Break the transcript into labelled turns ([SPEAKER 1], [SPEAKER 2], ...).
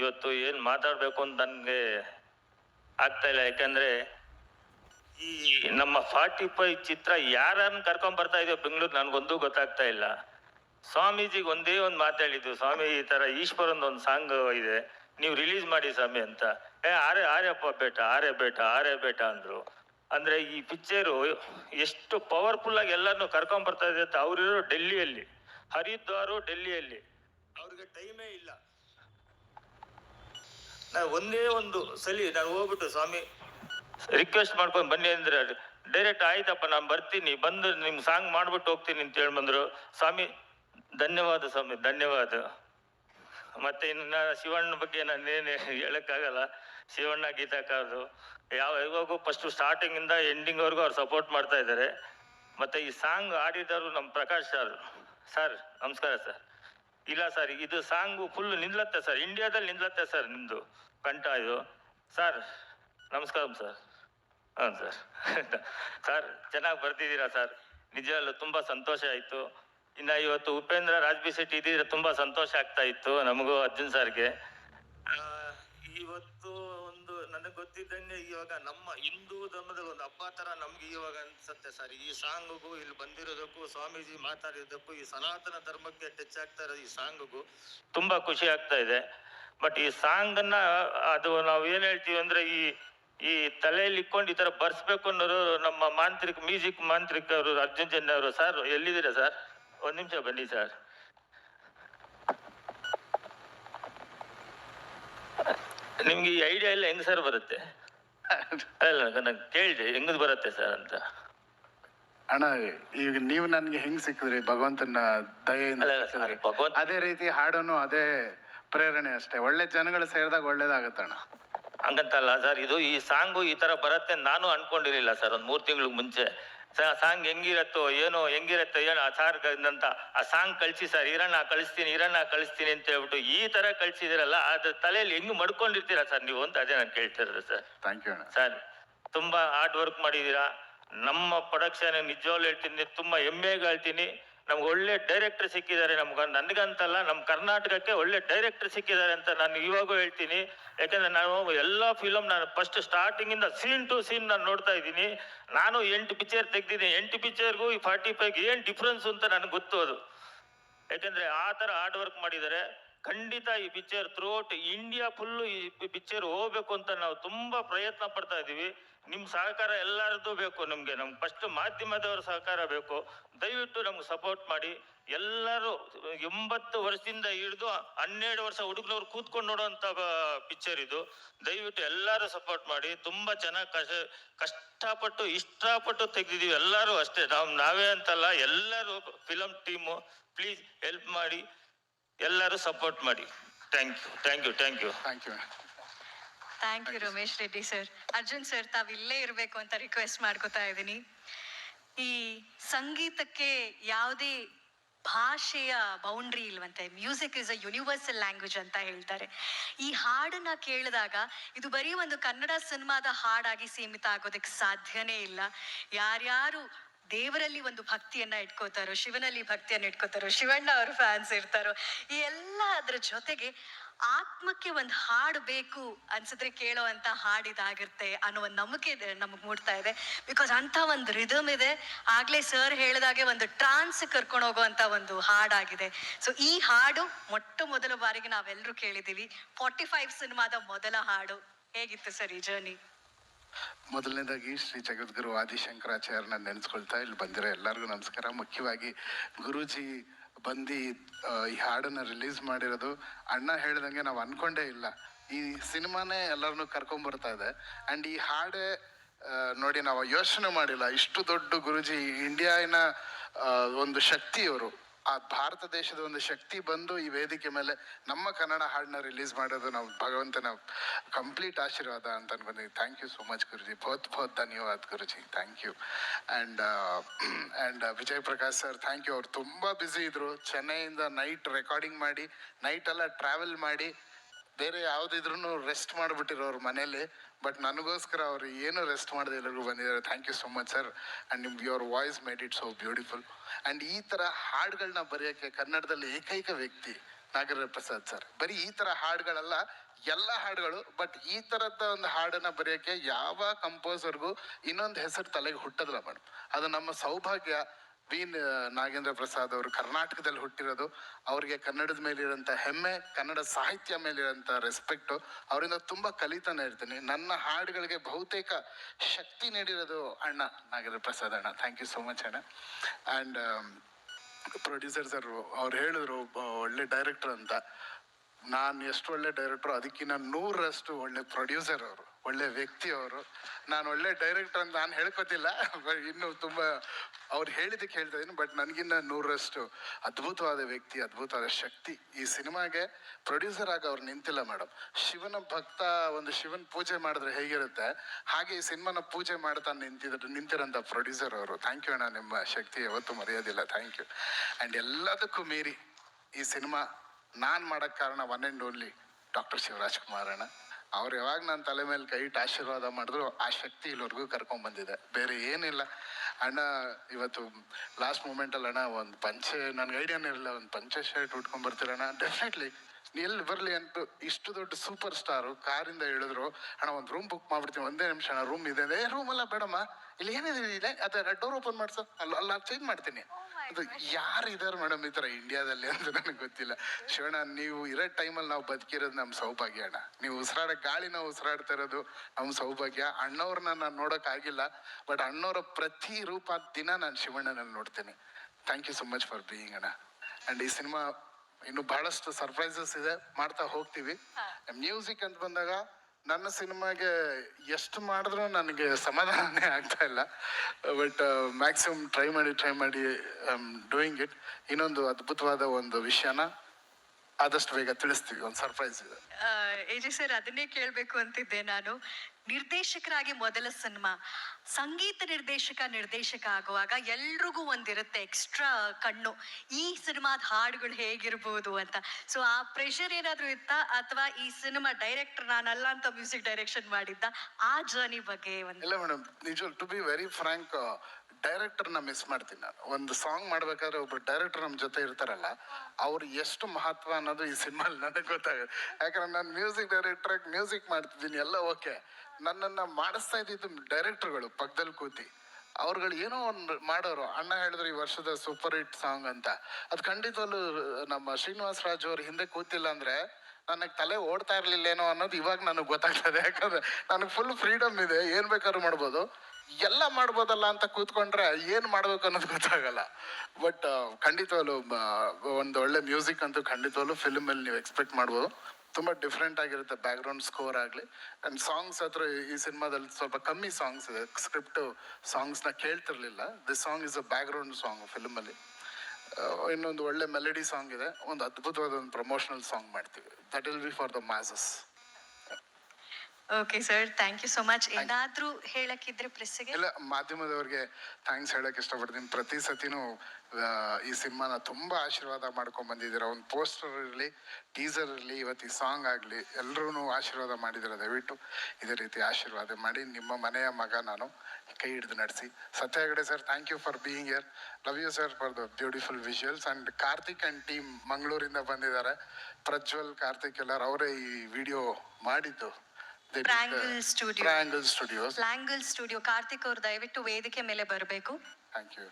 [SPEAKER 1] ಇವತ್ತು ಏನು ಮಾತಾಡಬೇಕು ಅಂತ ನನಗೆ ಆಗ್ತಾ ಇಲ್ಲ. ಯಾಕಂದ್ರೆ ಈ ನಮ್ಮ ಫಾರ್ಟಿ ಫೈವ್ ಚಿತ್ರ ಯಾರನ್ನು ಕರ್ಕೊಂಡ್ ಬರ್ತಾ ಇದೆಯೋ ಬೆಂಗಳೂರು ನನಗೊಂದು ಗೊತ್ತಾಗ್ತಾ ಇಲ್ಲ. ಸ್ವಾಮೀಜಿಗೆ ಒಂದೇ ಒಂದು ಮಾತಾಡಿದ್ದು ಸ್ವಾಮಿ, ಈ ಥರ ಈಶ್ವರಂದು ಒಂದು ಸಾಂಗ್ ಇದೆ, ನೀವು ರಿಲೀಸ್ ಮಾಡಿ ಸ್ವಾಮಿ ಅಂತ. ಏ ಆರೆ ಆರ್ಯಪ್ಪ ಬೇಟ ಆರೆ ಬೇಟ ಆರೆ ಬೇಟ ಅಂದ್ರು. ಅಂದ್ರೆ ಈ ಪಿಕ್ಚರು ಎಷ್ಟು ಪವರ್ಫುಲ್ ಆಗಿ ಎಲ್ಲರನ್ನು ಕರ್ಕೊಂಡ್ ಬರ್ತಾ ಇದೆ ಅಂತ ಅವರಿರೋ ಡೆಲ್ಲಿಯಲ್ಲಿ, ಹರಿದ್ವಾರು ಡೆಲ್ಲಿಯಲ್ಲಿ. ಅವ್ರಿಗೆ ಟೈಮೇ ಇಲ್ಲ. ಒಂದೇ ಒಂದು ಸಲಿ ನಾನು ಹೋಗ್ಬಿಟ್ಟು ಸ್ವಾಮಿ ರಿಕ್ವೆಸ್ಟ್ ಮಾಡ್ಕೊಂಡು ಬನ್ನಿ ಅಂದ್ರೆ ಡೈರೆಕ್ಟ್ ಆಯ್ತಪ್ಪ, ನಾನು ಬರ್ತೀನಿ. ಬಂದು ನಿಮ್ ಸಾಂಗ್ ಮಾಡ್ಬಿಟ್ಟು ಹೋಗ್ತೀನಿ ಅಂತ ಹೇಳಿ ಬಂದ್ರು. ಸ್ವಾಮಿ, ಧನ್ಯವಾದ ಸ್ವಾಮಿ, ಧನ್ಯವಾದ. ಮತ್ತೆ ಇನ್ನು ನಾನು ಶಿವಣ್ಣ ಬಗ್ಗೆ ನಾನೇನು ಹೇಳಕ್ಕಾಗಲ್ಲ. ಶಿವಣ್ಣ ಗೀತಾಕಾರರು ಯಾವ ಇವಾಗೂ ಫಸ್ಟ್ ಸ್ಟಾರ್ಟಿಂಗ್ ಇಂದ ಎಂಡಿಂಗ್ ವರೆಗೂ ಅವ್ರು ಸಪೋರ್ಟ್ ಮಾಡ್ತಾ ಇದ್ದಾರೆ. ಮತ್ತೆ ಈ ಸಾಂಗ್ ಆಡಿದವರು ನಮ್ಮ ಪ್ರಕಾಶ್ ಸರ್ ಸರ್ ನಮಸ್ಕಾರ ಸರ್ ಇಲ್ಲ ಸರ್, ಇದು ಸಾಂಗು ಫುಲ್ ನಿಲ್ಲತ್ತೆ ಸರ್ ಇಂಡಿಯಾದಲ್ಲಿ ನಿಲ್ಲತ್ತೆ ಸರ್ ನಿಮ್ಮದು ಕಂಠ ಇದು. ಸರ್, ನಮಸ್ಕಾರ ಸರ್. ಹಾಂ ಸರ್. ಸರ್, ಚೆನ್ನಾಗಿ ಬರ್ತಿದ್ದೀರಾ ಸರ್? ನಿಜವಲ್ಲೂ ತುಂಬ ಸಂತೋಷ ಆಯಿತು. ಇನ್ನು ಇವತ್ತು ಉಪೇಂದ್ರ ರಾಜ್ಬಿ ಶೆಟ್ಟಿ ಇದ್ದಿದ್ರೆ ತುಂಬ ಸಂತೋಷ ಆಗ್ತಾ ಇತ್ತು ನಮಗೂ ಅರ್ಜುನ್ ಸರ್ಗೆ. ಇವತ್ತು ನನಗೆ ಗೊತ್ತಿದ್ದಂಗೆ ಇವಾಗ ನಮ್ಮ ಹಿಂದೂ ಧರ್ಮದ ಒಂದು ಹಬ್ಬ ತರ ನಮ್ಗೆ ಇವಾಗ ಅನ್ಸುತ್ತೆ ಸರ್. ಈ ಸಾಂಗ್ಗೂ ಇಲ್ಲಿ ಬಂದಿರೋದಕ್ಕೂ ಸ್ವಾಮೀಜಿ ಮಾತಾಡಿದ್ದಕ್ಕೂ ಈ ಸನಾತನ ಧರ್ಮಕ್ಕೆ ಟಚ್ ಆಗ್ತಾ ಇರೋದು ಈ ಸಾಂಗ್ಗೂ ತುಂಬಾ ಖುಷಿ ಆಗ್ತಾ ಇದೆ. ಬಟ್ ಈ ಸಾಂಗ್ ಅನ್ನ ಅದು ನಾವು ಏನ್ ಹೇಳ್ತೀವಿ ಅಂದ್ರೆ ಈ ಈ ತಲೆಯಲ್ಲಿ ಇಟ್ಕೊಂಡು ಈ ತರ ಬರ್ಸ್ಬೇಕು ಅನ್ನೋರು ನಮ್ಮ ಮಾಂತ್ರಿಕ, ಮ್ಯೂಸಿಕ್ ಮಾಂತ್ರಿಕ ಅವರು ಅರ್ಜುನ್ ಜನ್ ಅವರು, ಸರ್ ಎಲ್ಲಿದ್ದೀರಾ ಸರ್? ಒಂದ್ ನಿಮಿಷ ಬನ್ನಿ ಸರ್. ನಿಮ್ಗೆ ಈ ಐಡಿಯಾ ಎಲ್ಲ ಹೆಂಗ್ ಸರ್ ಬರುತ್ತೆ? ಅಲ್ಲ ನಾನು ಕೇಳಿದೆ ಹೆಂಗ್ ಬರುತ್ತೆ ಸರ್ ಅಂತ?
[SPEAKER 2] ಅಣ್ಣ ಈಗ ನೀವು ನನ್ಗೆ ಹೆಂಗ್ ಸಿಕ್ಕಿದ್ರಿ? ಭಗವಂತನ ದಯೆಯಿಂದ
[SPEAKER 1] ಅಲ್ಲ, ಅಲ್ಲ,
[SPEAKER 2] ಸಿಕ್ಕಿದ್ರಿ.
[SPEAKER 1] ಸರ್, ಭಗವಂತ-
[SPEAKER 2] ಅದೇ ರೀತಿ ಹಾಡೋನು ಅದೇ ಪ್ರೇರಣೆ ಅಷ್ಟೇ. ಒಳ್ಳೆ ಜನಗಳು ಸೇರಿದಾಗ ಒಳ್ಳೇದಾಗತ್ತಣ್ಣ
[SPEAKER 1] ಹಂಗಂತಲ್ಲ ಸರ್ ಇದು ಈ ಸಾಂಗು ಈ ತರ ಬರುತ್ತೆ ಅಂತ ನಾನು ಅನ್ಕೊಂಡಿರ್ಲಿಲ್ಲ ಸರ್ ಒಂದ್ ಮೂರ್ ತಿಂಗಳು ಮುಂಚೆ. ಸಾಂಗ್ ಹೆಂಗಿರತ್ತೋ ಏನೋ ಹೆಂಗಿರತ್ತೋ ಏನೋ ಆ ಸಾರ್ ಅಂತ ಆ ಸಾಂಗ್ ಕಳ್ಸಿ ಸರ್ ಇರಣ್ಣ ಕಳಿಸ್ತೀನಿ ಇರಣ್ಣ ಕಳಿಸ್ತೀನಿ ಅಂತ ಹೇಳ್ಬಿಟ್ಟು ಈ ತರ ಕಳ್ಸಿದಿರಲ್ಲ ಅದ್ರ ತಲೆಯಲ್ಲಿ ಹೆಂಗ್ ಮಡ್ಕೊಂಡಿರ್ತೀರಾ ಸರ್ ನೀವು ಅಂತ ಅದೇ ನಾನು ಕೇಳ್ತಿರೋದು ಸರ್.
[SPEAKER 2] ಥ್ಯಾಂಕ್ ಯು ಅಣ್ಣ.
[SPEAKER 1] ಸರ್ ತುಂಬಾ ಹಾರ್ಡ್ ವರ್ಕ್ ಮಾಡಿದೀರಾ ನಮ್ಮ ಪ್ರೊಡಕ್ಷನ್ ನಿಜವಾಗ್ಲೂ ಹೇಳ್ತೀನಿ ತುಂಬಾ ಹೆಮ್ಮೆಗೆ ಹೇಳ್ತೀನಿ. ನಮ್ಗೆ ಒಳ್ಳೆ ಡೈರೆಕ್ಟರ್ ಸಿಕ್ಕಿದ್ದಾರೆ ನಮ್ಗೆ, ನನಗಂತಲ್ಲ ನಮ್ಮ ಕರ್ನಾಟಕಕ್ಕೆ ಒಳ್ಳೆ ಡೈರೆಕ್ಟರ್ ಸಿಕ್ಕಿದ್ದಾರೆ ಅಂತ ನಾನು ಇವಾಗೂ ಹೇಳ್ತೀನಿ. ಯಾಕಂದ್ರೆ ನಾನು ಎಲ್ಲ ಫಿಲಮ್ ನಾನು ಫಸ್ಟ್ ಸ್ಟಾರ್ಟಿಂಗ್ ಇಂದ ಸೀನ್ ಟು ಸೀನ್ ನಾನು ನೋಡ್ತಾ ಇದ್ದೀನಿ. ನಾನು ಎಂಟು ಪಿಕ್ಚರ್ ತೆಗ್ದಿದ್ದೀನಿ. ಎಂಟು ಪಿಕ್ಚರ್ಗೂ ಈ ಫಾರ್ಟಿ ಫೈವ್ ಏನು ಡಿಫ್ರೆನ್ಸ್ ಅಂತ ನನಗೆ ಗೊತ್ತು ಅದು. ಯಾಕಂದ್ರೆ ಆ ಥರ ಹಾರ್ಡ್ ವರ್ಕ್ ಮಾಡಿದ್ದಾರೆ. ಖಂಡಿತ ಈ ಪಿಕ್ಚರ್ ಥ್ರೂಔಟ್ ಇಂಡಿಯಾ ಫುಲ್ ಈ ಪಿಕ್ಚರ್ ಹೋಗ್ಬೇಕು ಅಂತ ನಾವು ತುಂಬಾ ಪ್ರಯತ್ನ ಪಡ್ತಾ ಇದ್ದೀವಿ. ನಿಮ್ಮ ಸಹಕಾರ ಎಲ್ಲರದ್ದು ಬೇಕು ನಮಗೆ. ನಮ್ಗೆ ಫಸ್ಟ್ ಮಾಧ್ಯಮದವರ ಸಹಕಾರ ಬೇಕು. ದಯವಿಟ್ಟು ನಮ್ಗೆ ಸಪೋರ್ಟ್ ಮಾಡಿ. ಎಲ್ಲರೂ ಎಂಬತ್ತು ವರ್ಷದಿಂದ ಹಿಡಿದು ಹನ್ನೆರಡು ವರ್ಷ ಹುಡುಗನವ್ರು ಕೂತ್ಕೊಂಡು ನೋಡುವಂತ ಪಿಕ್ಚರ್ ಇದು. ದಯವಿಟ್ಟು ಎಲ್ಲರೂ ಸಪೋರ್ಟ್ ಮಾಡಿ. ತುಂಬಾ ಚೆನ್ನಾಗಿ ಕಷ್ಟ ಕಷ್ಟಪಟ್ಟು, ಇಷ್ಟಪಟ್ಟು ತೆಗ್ದಿದೀವಿ ಎಲ್ಲರೂ ಅಷ್ಟೇ. ನಾವು ನಾವೇ ಅಂತಲ್ಲ, ಎಲ್ಲರೂ ಫಿಲಮ್ ಟೀಮು ಪ್ಲೀಸ್ ಹೆಲ್ಪ್ ಮಾಡಿ. ಎಲ್ಲರೂ ಸಪೋರ್ಟ್ ಮಾಡಿ. Thank you thank you thank you
[SPEAKER 2] thank you
[SPEAKER 3] thank you Ramesh Reddy sir Arjun sir ತಾವ್ ಇಲ್ಲೇ ಇರಬೇಕು ಅಂತ ರಿಕ್ವೆಸ್ಟ್ ಮಾಡ್ಕೋತಾ ಇದ್ದೀನಿ. ಈ ಸಂಗೀತಕ್ಕೆ ಯಾವುದೇ ಭಾಷೆಯ ಬೌಂಡ್ರಿ ಇಲ್ವಂತೆ music is a universal language ಅಂತ ಹೇಳ್ತಾರೆ. ಈ ಹಾಡನ್ನ ಕೇಳಿದಾಗ ಇದು ಬರೀ ಒಂದು ಕನ್ನಡ ಸಿನಿಮಾದ ಹಾಡಾಗಿ ಸೀಮಿತ ಆಗೋದಕ್ಕೆ ಸಾಧ್ಯನೇ ಇಲ್ಲ. ಯಾರ್ಯಾರು ದೇವರಲ್ಲಿ ಒಂದು ಭಕ್ತಿಯನ್ನ ಇಟ್ಕೋತಾರೋ, ಶಿವನಲ್ಲಿ ಭಕ್ತಿಯನ್ನ ಇಟ್ಕೋತಾರೋ, ಶಿವಣ್ಣ ಅವರು ಫ್ಯಾನ್ಸ್ ಇರ್ತಾರೋ, ಈ ಎಲ್ಲ ಅದ್ರ ಜೊತೆಗೆ ಆತ್ಮಕ್ಕೆ ಒಂದು ಹಾಡು ಬೇಕು ಅನ್ಸಿದ್ರೆ ಕೇಳೋ ಅಂತ ಹಾಡಿದಾಗಿರುತ್ತೆ ಅನ್ನೋ ಒಂದು ನಂಬಿಕೆ ಇದೆ, ನಮಗೆ ಮೂಡ್ತಾ ಇದೆ. ಬಿಕಾಸ್ ಅಂತ ಒಂದು ರಿದಮ್ ಇದೆ. ಆಗ್ಲೇ ಸರ್ ಹೇಳಿದಾಗೆ ಒಂದು ಟ್ರಾನ್ಸ್ ಕರ್ಕೊಂಡು ಹೋಗುವಂತ ಒಂದು ಹಾಡಾಗಿದೆ. ಸೊ ಈ ಹಾಡು ಮೊಟ್ಟ ಮೊದಲ ಬಾರಿಗೆ ನಾವೆಲ್ಲರೂ ಕೇಳಿದೀವಿ ಫಾರ್ಟಿ ಫೈವ್ ಸಿನಿಮಾದ ಮೊದಲ ಹಾಡು ಹೇಗಿತ್ತು ಸರ್ ಈ ಜರ್ನಿ
[SPEAKER 2] ಮೊದಲನೇದಾಗಿ ಶ್ರೀ ಜಗದ್ಗುರು ಆದಿಶಂಕರಾಚಾರ್ಯನ ನೆನೆಸ್ಕೊಳ್ತಾ ಇಲ್ಲಿ ಬಂದಿರೋ ಎಲ್ಲರಿಗೂ ನಮಸ್ಕಾರ. ಮುಖ್ಯವಾಗಿ ಗುರೂಜಿ ಬಂದು ಈ ಹಾಡನ್ನು ರಿಲೀಸ್ ಮಾಡಿರೋದು ಅಣ್ಣ ಹೇಳ್ದಂಗೆ ನಾವು ಅನ್ಕೊಂಡೇ ಇಲ್ಲ. ಈ ಸಿನಿಮಾನೇ ಎಲ್ಲರನ್ನೂ ಕರ್ಕೊಂಬರ್ತಾ ಇದೆ. ಆ್ಯಂಡ್ ಈ ಹಾಡೇ ನೋಡಿ ನಾವು ಯೋಚನೆ ಮಾಡಿಲ್ಲ. ಇಷ್ಟು ದೊಡ್ಡ ಗುರುಜಿ, ಇಂಡಿಯಾನ ಒಂದು ಶಕ್ತಿ ಇವರು ಆ ಭಾರತ ದೇಶದ ಒಂದು ಶಕ್ತಿ ಬಂದು ಈ ವೇದಿಕೆ ಮೇಲೆ ನಮ್ಮ ಕನ್ನಡ ಹಾಡನ್ನ ರಿಲೀಸ್ ಮಾಡೋದು ನಾವು ಭಗವಂತನ ಕಂಪ್ಲೀಟ್ ಆಶೀರ್ವಾದ ಅಂತ ಅನ್ಕೊಂಡ್ವಿ thank you so much Guruji. ಬಹುತ್ ಬಹುತ್ ಧನ್ಯವಾದ Guruji. Thank you and and Vijay Prakash sir thank you ಅವ್ರು ತುಂಬ ಬ್ಯುಸಿ ಇದ್ರು. ಚೆನ್ನೈಯಿಂದ ನೈಟ್ ರೆಕಾರ್ಡಿಂಗ್ ಮಾಡಿ ನೈಟ್ ಎಲ್ಲ ಟ್ರಾವೆಲ್ ಮಾಡಿ, ಬೇರೆ ಯಾವುದಿದ್ರು ರೆಸ್ಟ್ ಮಾಡಿಬಿಟ್ಟಿರೋರು ಮನೇಲಿ. ಬಟ್ ನನಗೋಸ್ಕರ ಅವರು ಏನು ರೆಸ್ಟ್ ಮಾಡದೆ ಎಲ್ಲರಿಗೂ ಬಂದಿದ್ದಾರೆ. Thank you so much sir and ನಿಮ್ your voice made it so beautiful and ಈ ಥರ ಹಾಡುಗಳನ್ನ ಬರೆಯೋಕ್ಕೆ ಕನ್ನಡದಲ್ಲಿ ಏಕೈಕ ವ್ಯಕ್ತಿ ನಾಗರ ಪ್ರಸಾದ್ ಸರ್ ಬರೀ ಈ ತರ ಹಾಡುಗಳಲ್ಲ, ಎಲ್ಲ ಹಾಡುಗಳು ಬಟ್ ಈ ತರದ ಒಂದು ಹಾಡನ್ನ ಬರೆಯೋಕ್ಕೆ ಯಾವ ಕಂಪೋಸರ್ಗೂ ಇನ್ನೊಂದು ಹೆಸರು ತಲೆಗೆ ಹುಟ್ಟೋದಿಲ್ಲ ಮೇಡಮ್ ಅದು ನಮ್ಮ ಸೌಭಾಗ್ಯ. ವಿ ನಾಗೇಂದ್ರ ಪ್ರಸಾದ್ ಅವರು ಕರ್ನಾಟಕದಲ್ಲಿ ಹುಟ್ಟಿರೋದು, ಅವರಿಗೆ ಕನ್ನಡದ ಮೇಲಿರೋಂಥ ಹೆಮ್ಮೆ, ಕನ್ನಡ ಸಾಹಿತ್ಯ ಮೇಲಿರೋಂಥ ರೆಸ್ಪೆಕ್ಟು ಅವರಿಂದ ತುಂಬ ಕಲಿತಾನೆ ಇರ್ತೀನಿ. ನನ್ನ ಹಾಡುಗಳಿಗೆ ಬಹುತೇಕ ಶಕ್ತಿ ನೀಡಿರೋದು ಅಣ್ಣ ನಾಗೇಂದ್ರ ಪ್ರಸಾದ್ ಅಣ್ಣ. ಥ್ಯಾಂಕ್ ಯು ಸೋ ಮಚ್ ಅಣ್ಣ. ಆ್ಯಂಡ್ ಪ್ರೊಡ್ಯೂಸರ್ ಸರ್ ಅವ್ರು ಹೇಳಿದ್ರು ಒಳ್ಳೆ ಡೈರೆಕ್ಟರ್ ಅಂತ. ನಾನು ಎಷ್ಟು ಒಳ್ಳೆ ಡೈರೆಕ್ಟರ್ ಅದಕ್ಕಿಂತ ನೂರರಷ್ಟು ಒಳ್ಳೆ ಪ್ರೊಡ್ಯೂಸರ್ ಅವರು, ಒಳ್ಳೆ ವ್ಯಕ್ತಿ ಅವರು. ನಾನು ಒಳ್ಳೆ ಡೈರೆಕ್ಟರ್ ಅಂತ ನಾನು ಹೇಳ್ಕೊತಿಲ್ಲ ಇನ್ನು ತುಂಬ ಅವ್ರು ಹೇಳಿದಕ್ಕೆ ಹೇಳ್ತಾ ಬಟ್ ನನಗಿನ್ನ ನೂರರಷ್ಟು ಅದ್ಭುತವಾದ ವ್ಯಕ್ತಿ, ಅದ್ಭುತವಾದ ಶಕ್ತಿ ಈ ಸಿನಿಮಾಗೆ ಪ್ರೊಡ್ಯೂಸರ್ ಆಗಿ ಅವ್ರು ನಿಂತಿಲ್ಲ ಮೇಡಮ್ ಶಿವನ ಭಕ್ತ, ಒಂದು ಶಿವನ್ ಪೂಜೆ ಮಾಡಿದ್ರೆ ಹೇಗಿರುತ್ತೆ? ಹಾಗೆ ಈ ಸಿನಿಮಾನ ಪೂಜೆ ಮಾಡ್ತಾ ನಿಂತಿದ್ರು ನಿಂತಿರೋಂಥ ಪ್ರೊಡ್ಯೂಸರ್ ಅವರು. ಥ್ಯಾಂಕ್ ಯು ಅಣ್ಣ, ನಿಮ್ಮ ಶಕ್ತಿ ಯಾವತ್ತೂ ಮರೆಯೋದಿಲ್ಲ. ಥ್ಯಾಂಕ್ ಯು ಆ್ಯಂಡ್ ಎಲ್ಲದಕ್ಕೂ ಮೀರಿ ಈ ಸಿನಿಮಾ ನಾನು ಮಾಡೋಕ್ಕೆ ಕಾರಣ one and only doctor Shivaraj Kumar ಅಣ್ಣ. ಅವ್ರು ಯಾವಾಗ ನನ್ನ ತಲೆ ಮೇಲೆ ಕೈ ಇಟ್ಟು ಆಶೀರ್ವಾದ ಮಾಡಿದ್ರು, ಆ ಶಕ್ತಿ ಇಲ್ಲಿವರೆಗೂ ಕರ್ಕೊಂಡ್ ಬಂದಿದೆ. ಬೇರೆ ಏನಿಲ್ಲ. ಅಣ್ಣ, ಇವತ್ತು ಲಾಸ್ಟ್ ಮೂಮೆಂಟಲ್ಲಿ ಅಣ್ಣ, ಒಂದು ಪಂಚೆ, ನನಗೆ ಐಡಿಯಾನೇ ಇರಲಿಲ್ಲ. ಒಂದು ಪಂಚೆ ಶರ್ಟ್ ಉಟ್ಕೊಂಡ್ ಬರ್ತೀರಣ್ಣ ಡೆಫಿನೆಟ್ಲಿ ಎಲ್ಲಿ ಬರಲಿ ಅಂತ ಇಷ್ಟು ದೊಡ್ಡ ಸೂಪರ್ ಸ್ಟಾರು ಕಾರಿಂದ ಹೇಳಿದ್ರು, ಅಣ್ಣ, ಒಂದು ರೂಮ್ ಬುಕ್ ಮಾಡ್ಬಿಡ್ತೀನಿ. ಒಂದೇ ನಿಮಿಷ ಅಣ್ಣ ರೂಮ್ ಇದೆ. ರೂಮ್ ಅಲ್ಲ, ಬೇಡಮ್ಮ. ಇಲ್ಲಿ ಏನಿದೆ? ಇಲ್ಲ, ಅದೇ ಡೋರ್ ಓಪನ್ ಮಾಡ್ಸೋ ಅಲ್ಲ ಅಲ್ಲ ಚೇಂಜ್ ಮಾಡ್ತೀನಿ. ಅದು ಯಾರು ಮೇಡಮ್ ಈ ಥರ ಇಂಡಿಯಾದಲ್ಲಿ ಅಂತ ನನಗೆ ಗೊತ್ತಿಲ್ಲ. ಶಿವಣ್ಣ ನೀವು ಇರೋ ಟೈಮಲ್ಲಿ ನಾವು ಬದುಕಿರೋದು ನಮ್ಮ ಸೌಭಾಗ್ಯ ಅಣ್ಣ. ನೀವು ಉಸಿರಾಡೋ ಗಾಳಿ ನಾವು ಉಸಿರಾಡ್ತಾ ಇರೋದು ನಮ್ಮ ಸೌಭಾಗ್ಯ. ಅಣ್ಣವ್ರನ್ನ ನಾನು ನೋಡೋಕ್ಕಾಗಿಲ್ಲ ಬಟ್ ಅಣ್ಣವರ ಪ್ರತಿ ರೂಪ ದಿನ ನಾನು ಶಿವಣ್ಣನಲ್ಲಿ ನೋಡ್ತೀನಿ. Thank you so much for being ಅಣ್ಣ. ಆ್ಯಂಡ್ ಈ ಸಿನಿಮಾ ಇನ್ನು ಬಹಳಷ್ಟು ಸರ್ಪ್ರೈಸಸ್ ಇದೆ. ಮಾಡ್ತಾ ಹೋಗ್ತೀವಿ. ಮ್ಯೂಸಿಕ್ ಅಂತ ಬಂದಾಗ ನನ್ನ ಸಿನಿಮಾಗೆ ಎಷ್ಟು ಮಾಡಿದ್ರೂ ನನಗೆ ಸಮಾಧಾನನೇ ಆಗ್ತಾ ಇಲ್ಲ. ಬಟ್ ಮ್ಯಾಕ್ಸಿಮಮ್ ಟ್ರೈ ಮಾಡಿ ಟ್ರೈ ಮಾಡಿ ಐ ಆಮ್ ಡೂಯಿಂಗ್ ಇಟ್ ಇನ್ನೊಂದು ಅದ್ಭುತವಾದ ಒಂದು ವಿಷಯನ ಆದಷ್ಟು ಬೇಗ ತಿಳಿಸ್ತೀವಿ ಒಂದು ಸರ್ಪ್ರೈಸ್ ಇದೆ.
[SPEAKER 3] ಎಜಿ ಸರ್ ಅದನ್ನೇ ಕೇಳಬೇಕು ಅಂತಿದ್ದೆ ನಾನು. ನಿರ್ದೇಶಕರಾಗಿ ಮೊದಲ ಸಿನಿಮಾ ಸಂಗೀತ ನಿರ್ದೇಶಕ ನಿರ್ದೇಶಕ ಆಗುವಾಗ ಎಲ್ರಿಗೂ ಒಂದಿರುತ್ತೆ ಎಕ್ಸ್ಟ್ರಾ ಕಣ್ಣು. ಈ ಸಿನಿಮಾದ ಹಾಡುಗಳು ಹೇಗಿರ್ಬೋದು ಅಂತ. ಸೊ ಆ ಪ್ರೆಷರ್ ಏನಾದರೂ ಇತ್ತಾ? ಅಥವಾ ಈ ಸಿನಿಮಾ ಡೈರೆಕ್ಟರ್ ನಾನಲ್ಲ ಅಂತ ಮ್ಯೂಸಿಕ್ ಡೈರೆಕ್ಷನ್ ಮಾಡಿದ್ದ? ಆ ಜರ್ನಿ ಬಗ್ಗೆ ಒಂದು
[SPEAKER 2] ಇಲ್ಲ ಮೇಡಮ್ ನಿಜವಲ್ ಟು ಬಿ ವೆರಿ ಫ್ರಾಂಕ್ ಡೈರೆಕ್ಟರ್ನ ಮಿಸ್ ಮಾಡ್ತೀನಿ ನಾನು. ಒಂದು ಸಾಂಗ್ ಮಾಡ್ಬೇಕಾದ್ರೆ ಒಬ್ರು ಡೈರೆಕ್ಟರ್ ನಮ್ಮ ಜೊತೆ ಇರ್ತಾರಲ್ಲ, ಅವ್ರು ಎಷ್ಟು ಮಹತ್ವ ಅನ್ನೋದು ಈ ಸಿನಿಮಾಲಿ ನನಗೆ ಗೊತ್ತಾಗುತ್ತೆ. ಯಾಕಂದ್ರೆ ನಾನು ಮ್ಯೂಸಿಕ್ ಡೈರೆಕ್ಟರ್ ಮ್ಯೂಸಿಕ್ ಮಾಡ್ತಿದ್ದೀನಿ, ಎಲ್ಲ ಓಕೆ ನನ್ನನ್ನು ಮಾಡಿಸ್ತಾ ಇದ್ದಿದ್ದು ಡೈರೆಕ್ಟರ್ಗಳು ಪಕ್ಕದಲ್ಲಿ ಕೂತಿ. ಅವ್ರುಗಳು ಏನೋ ಒಂದು ಮಾಡೋರು, ಅಣ್ಣ ಹೇಳಿದ್ರು ಈ ವರ್ಷದ ಸೂಪರ್ ಹಿಟ್ ಸಾಂಗ್ ಅಂತ. ಅದು ಖಂಡಿತವಲ್ಲೂ ನಮ್ಮ ಶ್ರೀನಿವಾಸ್ ರಾಜ್ ಅವ್ರ ಹಿಂದೆ ಕೂತಿಲ್ಲ ಅಂದ್ರೆ ನನಗೆ ತಲೆ ಓಡ್ತಾ ಇರ್ಲಿಲ್ಲೇನೋ ಅನ್ನೋದು ಇವಾಗ ನನಗೆ ಗೊತ್ತಾಗ್ತದೆ. ಯಾಕಂದ್ರೆ ನನಗೆ ಫುಲ್ ಫ್ರೀಡಮ್ ಇದೆ, ಏನ್ ಬೇಕಾದ್ರೂ ಮಾಡ್ಬೋದು. ಎಲ್ಲ ಮಾಡ್ಬೋದಲ್ಲ ಅಂತ ಕೂತ್ಕೊಂಡ್ರೆ ಏನು ಮಾಡ್ಬೇಕು ಅನ್ನೋದು ಗೊತ್ತಾಗಲ್ಲ. ಬಟ್ ಖಂಡಿತವಾಗ್ಲು ಒಂದು ಒಳ್ಳೆ ಮ್ಯೂಸಿಕ್ ಅಂತೂ ಖಂಡಿತವಾಗ್ಲು ಫಿಲ್ಮ್ ಅಲ್ಲಿ ನೀವು ಎಕ್ಸ್ಪೆಕ್ಟ್ ಮಾಡ್ಬೋದು. ತುಂಬಾ ಡಿಫ್ರೆಂಟ್ ಆಗಿರುತ್ತೆ ಬ್ಯಾಕ್ ಗ್ರೌಂಡ್ ಸ್ಕೋರ್ ಆಗಲಿ. ಅಂಡ್ ಸಾಂಗ್ಸ್ ಹತ್ರ ಈ ಸಿನಿಮಾದಲ್ಲಿ ಸ್ವಲ್ಪ ಕಮ್ಮಿ ಸಾಂಗ್ಸ್ ಇದೆ. ಸ್ಕ್ರಿಪ್ಟ್ ಸಾಂಗ್ಸ್ನ ಕೇಳ್ತಿರ್ಲಿಲ್ಲ. This song is a background song ಫಿಲ್ಮಲ್ಲಿ ಇನ್ನೊಂದು ಒಳ್ಳೆ ಮೆಲಡಿ ಸಾಂಗ್ ಇದೆ. ಒಂದು ಅದ್ಭುತವಾದ ಒಂದು ಪ್ರಮೋಷನಲ್ ಸಾಂಗ್ ಮಾಡ್ತೀವಿ. That will be for the masses
[SPEAKER 3] okay sir thank you so much ಏನಾದರೂ ಹೇಳಕ್ಕಿದ್ರೆ ಪ್ರೆಸ್ಗೆ
[SPEAKER 2] ಇಲ್ಲ ಮಾಧ್ಯಮದವ್ರಿಗೆ ಥ್ಯಾಂಕ್ಸ್ ಹೇಳಕ್ ಇಷ್ಟಪಡ್ತೀನಿ. ಪ್ರತಿ ಸತಿನೂ ಆ, ಈ ಸಿನಿಮಾನ ತುಂಬಾ ಆಶೀರ್ವಾದ ಮಾಡ್ಕೊಂಡ್ ಬಂದಿದ್ದೀರಾ. ಒಂದು ಪೋಸ್ಟರ್ ಇರಲಿ ಟೀಸರ್ ಇರಲಿ ಇವತ್ತು ಈ ಸಾಂಗ್ ಆಗಲಿ ಎಲ್ಲರೂ ಆಶೀರ್ವಾದ ಮಾಡಿದ್ದೀರಾ ದಯವಿಟ್ಟು? ಇದೇ ರೀತಿ ಆಶೀರ್ವಾದ ಮಾಡಿ ನಿಮ್ಮ ಮನೆಯ ಮಗ ನಾನು ಕೈ ಹಿಡಿದು ನಡೆಸಿ. Satya Hegde sir thank you for being here love you sir for the beautiful visuals and Karthik and team ಮಂಗಳೂರಿಂದ ಬಂದಿದ್ದಾರೆ. ಪ್ರಜ್ವಲ್ ಕಾರ್ತಿಕ್ ಎಲ್ಲರೂ ಅವರೇ ಈ ವಿಡಿಯೋ ಮಾಡಿದ್ದು.
[SPEAKER 3] Triangle ಸ್ಟುಡಿಯೋ
[SPEAKER 2] ಟ್ರಯಾಂಗಲ್ ಸ್ಟುಡಿಯೋಸ್
[SPEAKER 3] ಪ್ರಾಂಗಲ್ ಸ್ಟುಡಿಯೋ ಕಾರ್ತಿಕ್ ಅವ್ರು ದಯವಿಟ್ಟು ವೇದಿಕೆ ಮೇಲೆ ಬರಬೇಕು.
[SPEAKER 2] Thank you